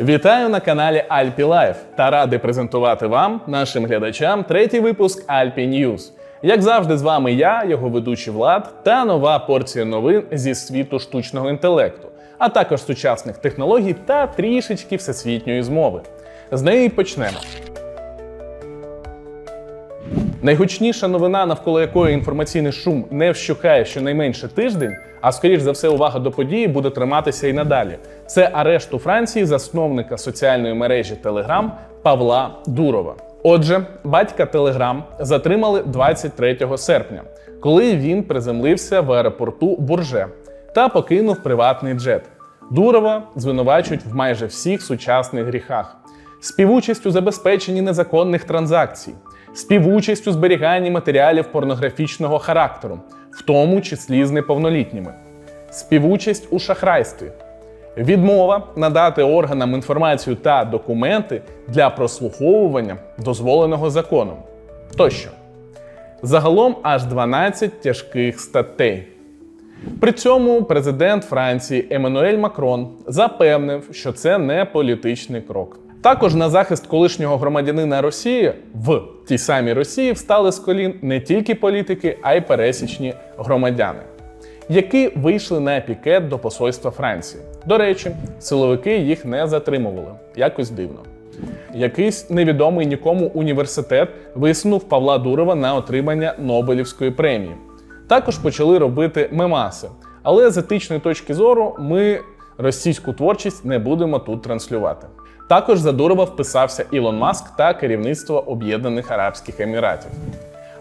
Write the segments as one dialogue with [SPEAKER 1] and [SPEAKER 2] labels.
[SPEAKER 1] Вітаю на каналі Альпі Лайф та радий презентувати вам, нашим глядачам, третій випуск Альпі News. Як завжди, з вами я, його ведучий Влад, та нова порція новин зі світу штучного інтелекту, а також сучасних технологій та трішечки всесвітньої змови. З неї почнемо. Найгучніша новина, навколо якої інформаційний шум не вщухає щонайменше тиждень, а скоріш за все, увага до події буде триматися і надалі. Це арешт у Франції засновника соціальної мережі Telegram Павла Дурова. Отже, батька Telegram затримали 23 серпня, коли він приземлився в аеропорту Бурже та покинув приватний джет. Дурова звинувачують в майже всіх сучасних гріхах: співучасть у забезпеченні незаконних транзакцій, співучасть у зберіганні матеріалів порнографічного характеру, в тому числі з неповнолітніми, співучасть у шахрайстві, відмова надати органам інформацію та документи для прослуховування, дозволеного законом тощо. Загалом аж 12 тяжких статей. При цьому президент Франції Еммануель Макрон запевнив, що це не політичний крок. Також на захист колишнього громадянина Росії в тій самій Росії встали з колін не тільки політики, а й пересічні громадяни, які вийшли на пікет до посольства Франції. До речі, силовики їх не затримували. Якось дивно. Якийсь невідомий нікому університет висунув Павла Дурова на отримання Нобелівської премії. Також почали робити мемаси. Але з етичної точки зору ми російську творчість не будемо тут транслювати. Також за Дурова вписався Ілон Маск та керівництво Об'єднаних Арабських Еміратів.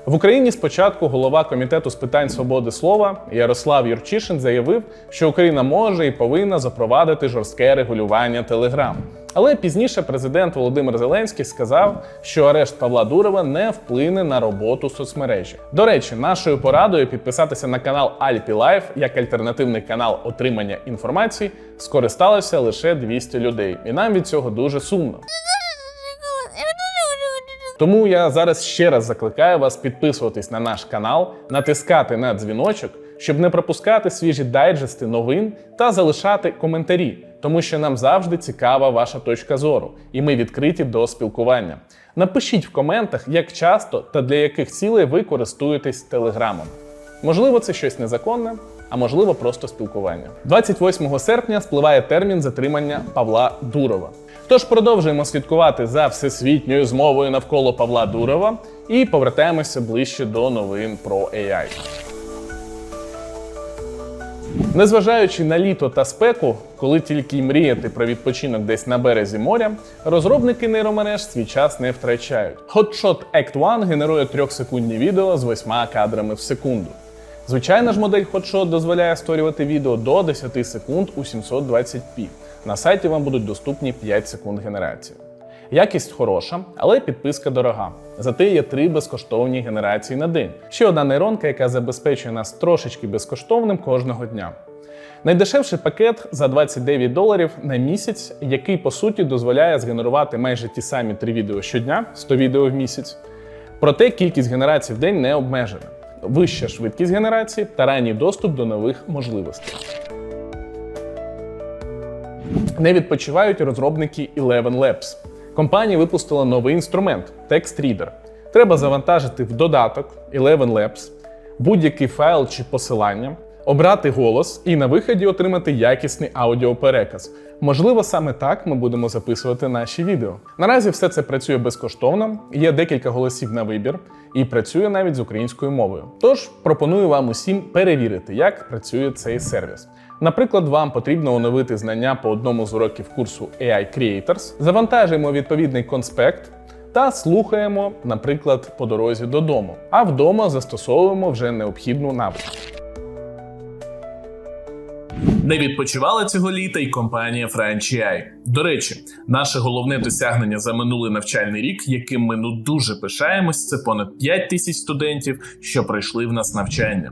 [SPEAKER 1] В Україні спочатку голова комітету з питань свободи слова Ярослав Юрчишин заявив, що Україна може і повинна запровадити жорстке регулювання Телеграм. Але пізніше президент Володимир Зеленський сказав, що арешт Павла Дурова не вплине на роботу соцмережі. До речі, нашою порадою підписатися на канал Alpi Life як альтернативний канал отримання інформації скористалося лише 200 людей, і нам від цього дуже сумно. Тому я зараз ще раз закликаю вас підписуватись на наш канал, натискати на дзвіночок, щоб не пропускати свіжі дайджести новин та залишати коментарі, тому що нам завжди цікава ваша точка зору, і ми відкриті до спілкування. Напишіть в коментах, як часто та для яких цілей ви користуєтесь телеграмом. Можливо, це щось незаконне, а можливо, просто спілкування. 28 серпня спливає термін затримання Павла Дурова. Тож продовжуємо слідкувати за всесвітньою змовою навколо Павла Дурова і повертаємося ближче до новин про AI. Незважаючи на літо та спеку, коли тільки й мріяти про відпочинок десь на березі моря, розробники нейромереж свій час не втрачають. Hotshot Act 1 генерує 3-секундні відео з 8 кадрами в секунду. Звичайна ж модель Hotshot дозволяє створювати відео до 10 секунд у 720p. На сайті вам будуть доступні 5 секунд генерації. Якість хороша, але підписка дорога. Зате є три безкоштовні генерації на день. Ще одна нейронка, яка забезпечує нас трошечки безкоштовним кожного дня. Найдешевший пакет за 29 доларів на місяць, який по суті дозволяє згенерувати майже ті самі три відео щодня, 100 відео в місяць. Проте кількість генерацій в день не обмежена. Вища швидкість генерації та ранній доступ до нових можливостей. Не відпочивають розробники Eleven Labs. Компанія випустила новий інструмент Text Reader. Треба завантажити в додаток Eleven Labs будь-який файл чи посилання, обрати голос і на виході отримати якісний аудіопереказ. Можливо, саме так ми будемо записувати наші відео. Наразі все це працює безкоштовно, є декілька голосів на вибір і працює навіть з українською мовою. Тож пропоную вам усім перевірити, як працює цей сервіс. Наприклад, вам потрібно оновити знання по одному з уроків курсу AI Creators, завантажуємо відповідний конспект та слухаємо, наприклад, по дорозі додому, а вдома застосовуємо вже необхідну навичку. Не відпочивала цього літа і компанія FranchI. До речі, наше головне досягнення за минулий навчальний рік, яким ми ну дуже пишаємось, це понад 5 тисяч студентів, що пройшли в нас навчання.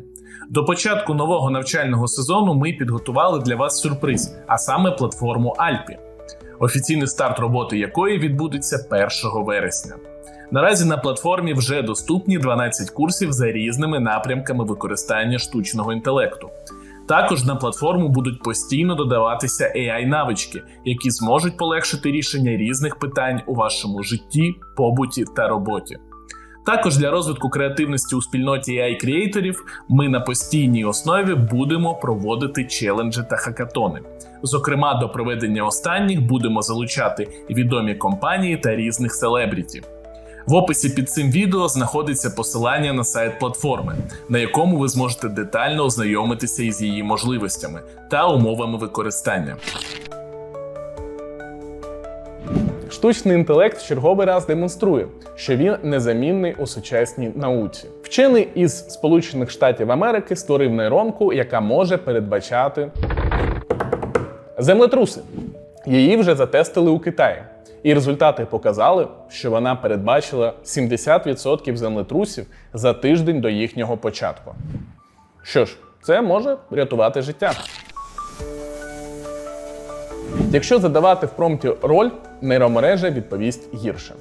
[SPEAKER 1] До початку нового навчального сезону ми підготували для вас сюрприз, а саме платформу Альпі, офіційний старт роботи якої відбудеться 1 вересня. Наразі на платформі вже доступні 12 курсів за різними напрямками використання штучного інтелекту. Також на платформу будуть постійно додаватися AI-навички, які зможуть полегшити рішення різних питань у вашому житті, побуті та роботі. Також для розвитку креативності у спільноті ai креаторів ми на постійній основі будемо проводити челенджі та хакатони. Зокрема, до проведення останніх будемо залучати відомі компанії та різних селебріті. В описі під цим відео знаходиться посилання на сайт платформи, на якому ви зможете детально ознайомитися із її можливостями та умовами використання. Штучний інтелект в черговий раз демонструє, що він незамінний у сучасній науці. Вчений із Сполучених Штатів Америки створив нейронку, яка може передбачати землетруси. Її вже затестили у Китаї. І результати показали, що вона передбачила 70% землетрусів за тиждень до їхнього початку. Що ж, це може рятувати життя. Якщо задавати в промпті роль, нейромережа відповість гірше.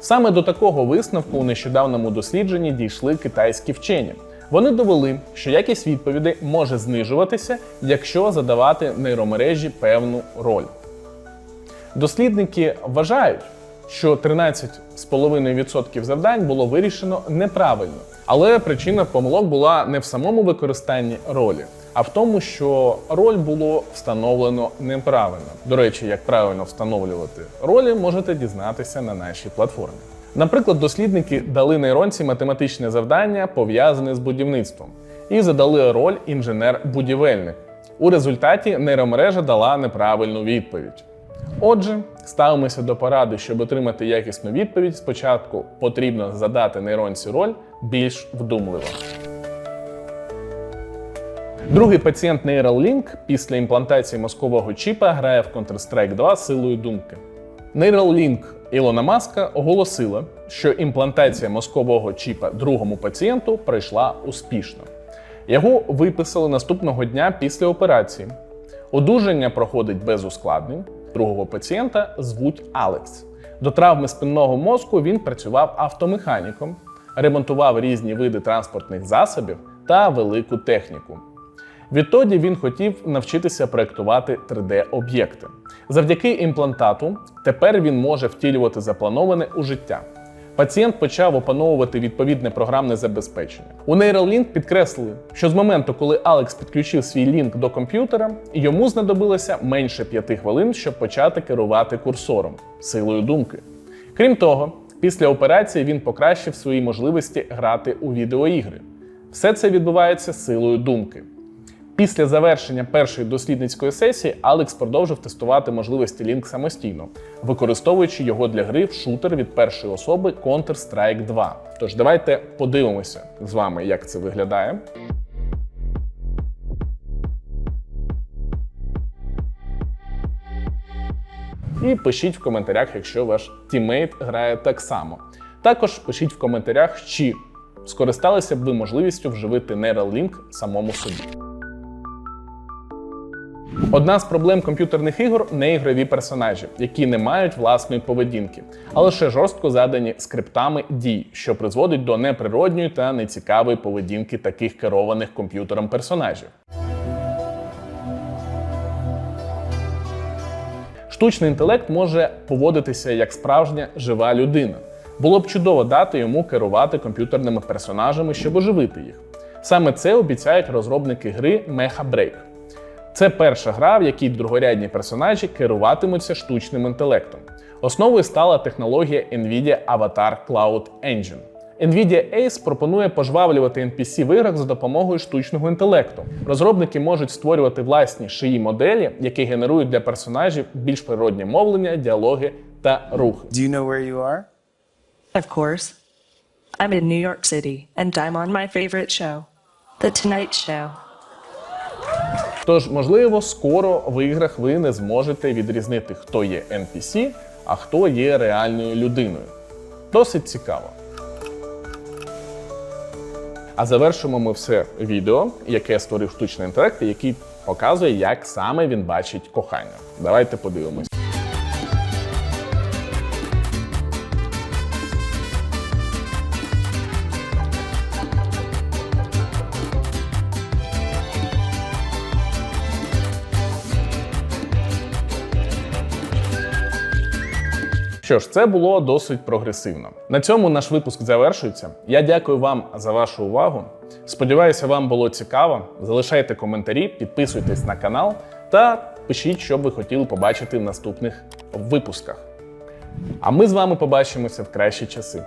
[SPEAKER 1] Саме до такого висновку у нещодавному дослідженні дійшли китайські вчені. Вони довели, що якість відповідей може знижуватися, якщо задавати нейромережі певну роль. Дослідники вважають, що 13,5% завдань було вирішено неправильно, але причина помилок була не в самому використанні ролі, а в тому, що роль було встановлено неправильно. До речі, як правильно встановлювати ролі, можете дізнатися на нашій платформі. Наприклад, дослідники дали нейронці математичне завдання, пов'язане з будівництвом, і задали роль інженер-будівельник. У результаті нейромережа дала неправильну відповідь. Отже, ставимося до поради, щоб отримати якісну відповідь. Спочатку потрібно задати нейронці роль більш вдумливо. Другий пацієнт Neuralink після імплантації мозкового чіпа грає в Counter-Strike 2 силою думки. Neuralink Ілона Маска оголосила, що імплантація мозкового чіпа другому пацієнту пройшла успішно. Його виписали наступного дня після операції. Одужання проходить без ускладнень. Другого пацієнта звуть Алекс. До травми спинного мозку він працював автомеханіком, ремонтував різні види транспортних засобів та велику техніку. Відтоді він хотів навчитися проєктувати 3D-об'єкти. Завдяки імплантату тепер він може втілювати заплановане у життя. Пацієнт почав опановувати відповідне програмне забезпечення. У Neuralink підкреслили, що з моменту, коли Алекс підключив свій лінк до комп'ютера, йому знадобилося менше 5 хвилин, щоб почати керувати курсором силою думки. Крім того, після операції він покращив свої можливості грати у відеоігри. Все це відбувається силою думки. Після завершення першої дослідницької сесії Алекс продовжив тестувати можливості Link самостійно, використовуючи його для гри в шутер від першої особи Counter-Strike 2. Тож давайте подивимося з вами, як це виглядає. І пишіть в коментарях, якщо ваш тіммейт грає так само. Також пишіть в коментарях, чи скористалися б ви можливістю вживити Neuralink самому собі. Одна з проблем комп'ютерних ігор неігрові персонажі, які не мають власної поведінки, а лише жорстко задані скриптами дій, що призводить до неприродньої та нецікавої поведінки таких керованих комп'ютером персонажів. Штучний інтелект може поводитися як справжня жива людина. Було б чудово дати йому керувати комп'ютерними персонажами, щоб оживити їх. Саме це обіцяють розробники гри Mecha Break. Це перша гра, в якій другорядні персонажі керуватимуться штучним інтелектом. Основою стала технологія NVIDIA Avatar Cloud Engine. NVIDIA Ace пропонує пожвавлювати NPC в іграх за допомогою штучного інтелекту. Розробники можуть створювати власні шиї моделі, які генерують для персонажів більш природнє мовлення, діалоги та рухи.
[SPEAKER 2] Do you know where you are?
[SPEAKER 3] Of course. I'm in New York City, and I'm on my favorite show, The Tonight Show.
[SPEAKER 1] Тож, можливо, скоро в іграх ви не зможете відрізнити, хто є NPC, а хто є реальною людиною. Досить цікаво. А завершимо ми все відео, яке створив штучний інтелект, який показує, як саме він бачить кохання. Давайте подивимось. Що ж, це було досить прогресивно. На цьому наш випуск завершується. Я дякую вам за вашу увагу. Сподіваюся, вам було цікаво. Залишайте коментарі, підписуйтесь на канал та пишіть, що б ви хотіли побачити в наступних випусках. А ми з вами побачимося в кращі часи.